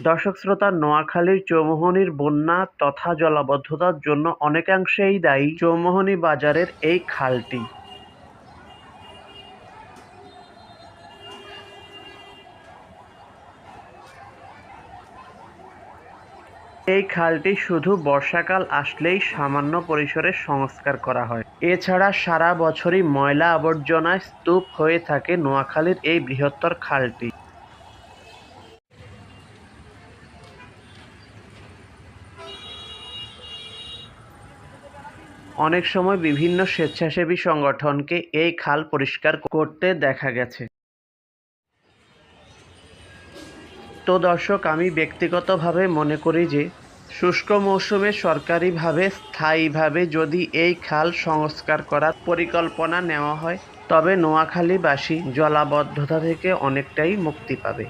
দর্শক শ্রোতা, নোয়াখালীর চৌমোহনীর বন্যা তথা জলাবদ্ধতার জন্য অনেকাংশেই দায়ী চৌমোহনী বাজারের এই খালটি। এই খালটি শুধু বর্ষাকাল আসলেই সামান্য পরিসরে সংস্কার করা হয়। এছাড়া সারা বছরই ময়লা আবর্জনায় স্তূপ হয়ে থাকে নোয়াখালীর এই বৃহত্তর খালটি। অনেক সময় বিভিন্ন স্বেচ্ছাসেবী সংগঠনকে এই খাল পরিষ্কার করতে দেখা গেছে। তো দর্শক, আমি ব্যক্তিগতভাবে মনে করি যে, শুষ্ক মৌসুমে সরকারিভাবে, স্থায়ীভাবে যদি এই খাল সংস্কার করার পরিকল্পনা নেওয়া হয়, তবে নোয়াখালীবাসী জলাবদ্ধতা থেকে অনেকটাই মুক্তি পাবে।